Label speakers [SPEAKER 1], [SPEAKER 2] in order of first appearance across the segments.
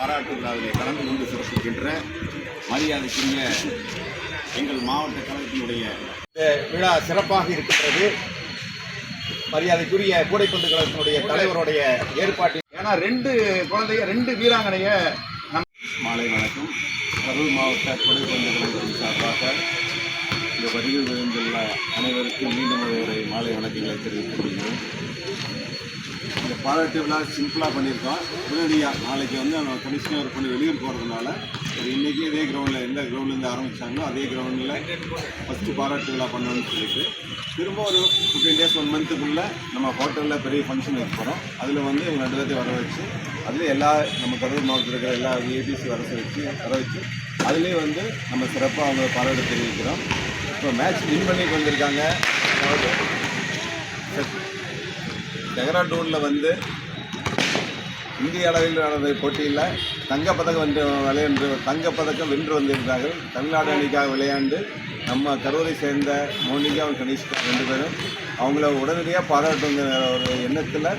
[SPEAKER 1] பாராட்டு விழாவிலே கலந்து கொண்டு சிறப்பிக்கின்ற மரியாதைக்குரிய எங்கள் மாவட்ட கழகத்தினுடைய இந்த விழா சிறப்பாக இருக்கின்றது. மரியாதைக்குரிய கூடைப்பந்து கழகத்தினுடைய தலைவருடைய ஏற்பாட்டில் ஏன்னா ரெண்டு குழந்தைய ரெண்டு வீராங்கனைய நம் மாலை வணக்கம். கரூர் மாவட்ட கூடைப்பந்து கழகத்தின் சார்பாக இந்த வருகை விழுந்துள்ள அனைவருக்கும் மீண்டும் ஒரு மாலை வணக்கங்களை தெரிவித்துக் கொள்கிறோம் இந்த பாராட்டு விழா சிம்பிளாக பண்ணியிருக்கோம். உடனடியாக நாளைக்கு வந்து நம்ம கமிஷனர் பண்ணி வெளியூர் போகிறதுனால ஒரு இன்றைக்கி இதே கிரவுண்டில் எந்த கிரவுண்ட்லேருந்து ஆரம்பித்தாங்களோ அதே கிரவுண்டில் ஃபஸ்ட்டு பாராட்டு விழா பண்ணணும்னு சொல்லிட்டு திரும்ப ஒரு ஃபிஃப்டீன் டேஸ் ஒன் மந்த்துக்குள்ளே நம்ம ஹோட்டலில் பெரிய ஃபங்க்ஷன் வைக்க போகிறோம் அதில் வந்து எங்கள் ரெண்டு பேர்த்தையும் வர வச்சு அதில் எல்லா நம்ம கரூர் மாவட்டத்தில் இருக்கிற எல்லா ஏபிசி வர வச்சு வர வச்சு அதுலேயே வந்து நம்ம சிறப்பாக அவங்க பாராட்டு தெரிவிக்கிறோம். இப்போ மேட்ச் வின் பண்ணிட்டு வந்திருக்காங்க. அதாவது டெஹ்ராடூனில் வந்து இந்திய அளவில் நடந்த போட்டியில் தங்கப்பதக்கம் வென்று விளையாண்டு தங்கப்பதக்கம் வென்று வந்திருந்தார்கள் தமிழ்நாடு அணிக்காக விளையாண்டு நம்ம கரூரை சேர்ந்த மோனிகா கணேஷ்கா ரெண்டு பேரும் அவங்கள உடனடியாக பாராட்டுங்கிற ஒரு எண்ணத்தில்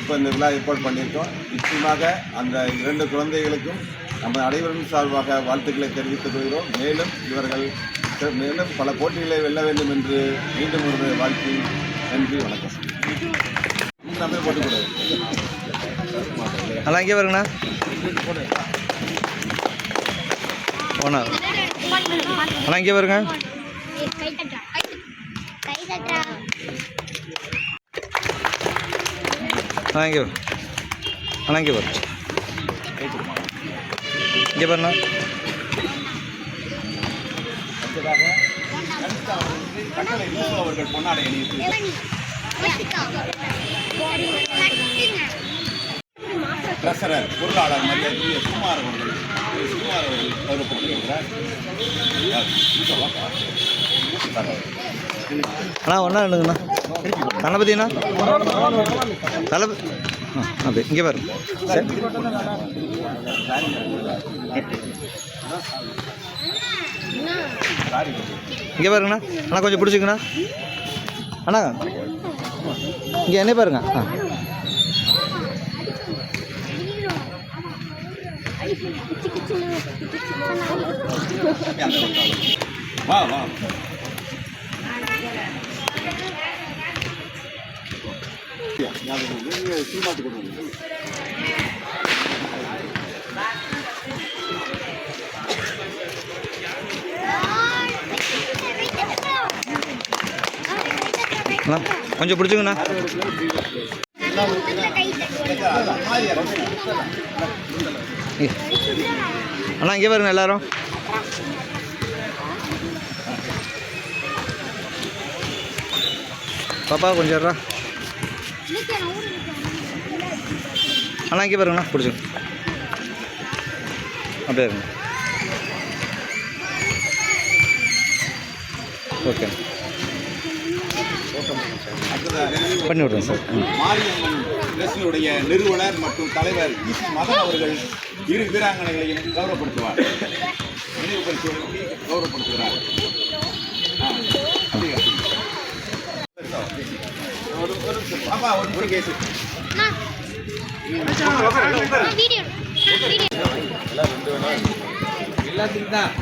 [SPEAKER 1] இப்போ இந்த விழா ஏற்பாடு பண்ணியிருக்கோம். நிச்சயமாக அந்த இரண்டு குழந்தைகளுக்கும் நம்ம அனைவரும் சார்பாக வாழ்த்துக்களை தெரிவித்துக் கொள்கிறோம். மேலும் இவர்கள் மேலும் பல போட்டிகளை வெல்ல வேண்டும் என்று மீண்டும் ஒரு வாழ்த்தி நன்றி வணக்கம். நம்ம போட்டுக்கூடாது
[SPEAKER 2] அண்ணா இங்கே வருங்கண்ணா. போண்ணா அண்ணா இங்கே வருங்க. அண்ணா இங்கே வரும் அண்ணா இங்கே வரும் இங்கே பாருண்ணா.
[SPEAKER 1] அமைச்சராக கனிஷ்கா அவர்களுக்கு கட்டளை யூசு அவர்கள் பொன்னாடை அணிவித்து ட்ரெஸரர் பொருளாளர் மரியாதைக்குரிய சுகுமார் அவர்கள் திரு அவர்கள் கௌரவப்படுத்துகிறார்
[SPEAKER 2] அண்ணா ஒன்றா தளபதிண்ணா தளபதி அப்படி இங்கே பாருங்க சரி இங்கே பாருங்கண்ணா அண்ணா கொஞ்சம் பிடிச்சிங்கண்ணா அண்ணா இங்கே என்ன பாருங்க ஆ
[SPEAKER 1] வா வா
[SPEAKER 2] கொஞ்சம் பிடிச்சிங்கண்ணா. அண்ணா இங்கே பாருங்க எல்லாரும். பாப்பா கொஞ்சம் அண்ணா இங்கே பாருங்கண்ணா பிடிச்சிங்க அப்படியே இருங்க. ஓகே. பண்ணி விட்றேன் சார். ம்.
[SPEAKER 1] மாரியம்மன் நிறுவனர் மற்றும் தலைவர் இசி மதன் அவர்கள் இரு வீராங்கனைகளையும் கௌரவப்படுத்துவார். நினைவு பரிசு கௌரவப்படுத்துகிறார் ஆ, அப்படியா? ஒரு பாப்பா ஒரு கேஸ் எல்லாத்துக்கும் தான்.